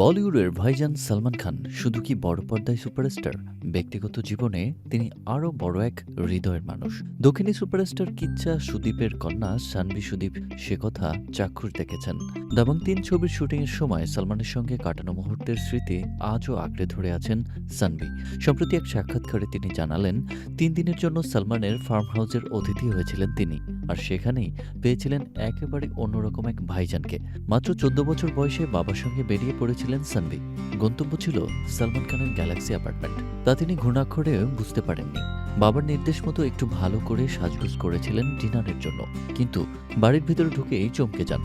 বলিউডের ভাইজান সালমান খান শুধু কি বড় পর্দায় সুপারস্টার? ব্যক্তিগত জীবনে তিনি আরও বড় এক হৃদয়ের মানুষ। দক্ষিণী সুপারস্টার কিচ্ছা সুদীপের কন্যা সানভি সুদীপ সে কথা চাক্ষুষ দেখেছেন। দাবাং তিন ছবির শুটিংয়ের সময় সালমানের সঙ্গে কাটানো মুহূর্তের স্মৃতি আজও আঁকড়ে ধরে আছেন সানভি সম্প্রতি এক সাক্ষাৎকারে তিনি জানালেন, তিন দিনের জন্য সালমানের ফার্ম হাউসের অতিথি হয়েছিলেন তিনি, আর সেখানেই পেয়েছিলেন একেবারে অন্যরকম এক ভাইজানকে। মাত্র চোদ্দ বছর বয়সে বাবার সঙ্গে বেরিয়ে পড়েছিলেন সানভি গন্তব্য ছিল সালমান খানের গ্যালাক্সি অ্যাপার্টমেন্ট। তা তিনি ঘৃণাক্ষরে বুঝতে পারেননি। বাবার নির্দেশ মতো একটু ভালো করে সাজগোজ করেছিলেন ডিনারের জন্য। কিন্তু বাড়ির ভেতরে ঢুকেই চমকে যান।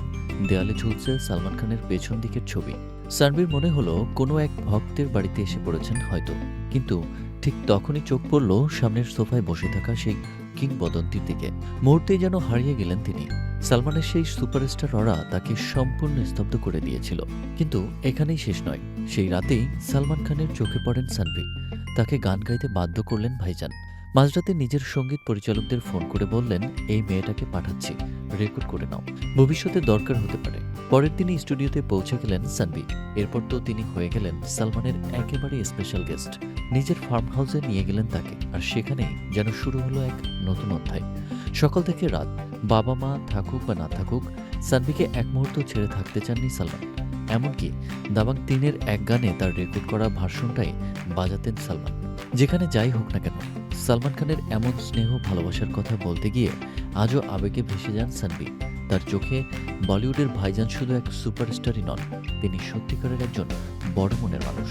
দেয়ালে ঝুলছে সালমান খানের পেছন দিকের ছবি। সানভির মনে হলো কোনো এক ভক্তের বাড়িতে এসে পড়েছেন হয়তো। কিন্তু ঠিক তখনই চোখ পড়ল সামনের সোফায় বসে থাকা সেই কিংবদন্তির দিকে। মুহূর্তেই যেন হারিয়ে গেলেন তিনি। সালমানের সেই সুপারস্টার অরা তাকে সম্পূর্ণ স্তব্ধ করে দিয়েছিল। কিন্তু এখানেই শেষ নয়। সেই রাতেই সালমান খানের চোখে পড়েন সানভি তাকে গান গাইতে বাধ্য করলেন ভাইজান। মাঝরাতে নিজের সংগীত পরিচালকদের ফোন করে বললেন, এই মেয়েটাকে পাঠাচ্ছি, রেকর্ড করে নাও। ভবিষ্যতে দরকার হতে পারে। পরের দিনই স্টুডিওতে পৌঁছে গেলেন সানভি এরপর তো তিনি হয়ে গেলেন সালমানের একেবারে স্পেশাল গেস্ট নিজের ফার্ম হাউসে নিয়ে গেলেন তাকে, আর সেখানেই যেন শুরু হলো এক নতুন অধ্যায়। সকাল থেকে রাত, বাবা মা থাকুক বা না থাকুক সানভিকে এক মুহূর্ত ছেড়ে থাকতে চাননি সালমান। এমনকি দাবাং তিনের এক গানে তার রেকর্ড করা ভার্সনটাই বাজাতেন সালমান। যেখানে যাই হোক না কেন সালমান খানের এমন স্নেহ ভালোবাসার কথা বলতে গিয়ে আজও আবেগে ভেসে যান সানভি তার চোখে বলিউডের ভাইজান শুধু এক সুপারস্টারই নন, তিনি সত্যিকারের একজন বড় মনের মানুষ।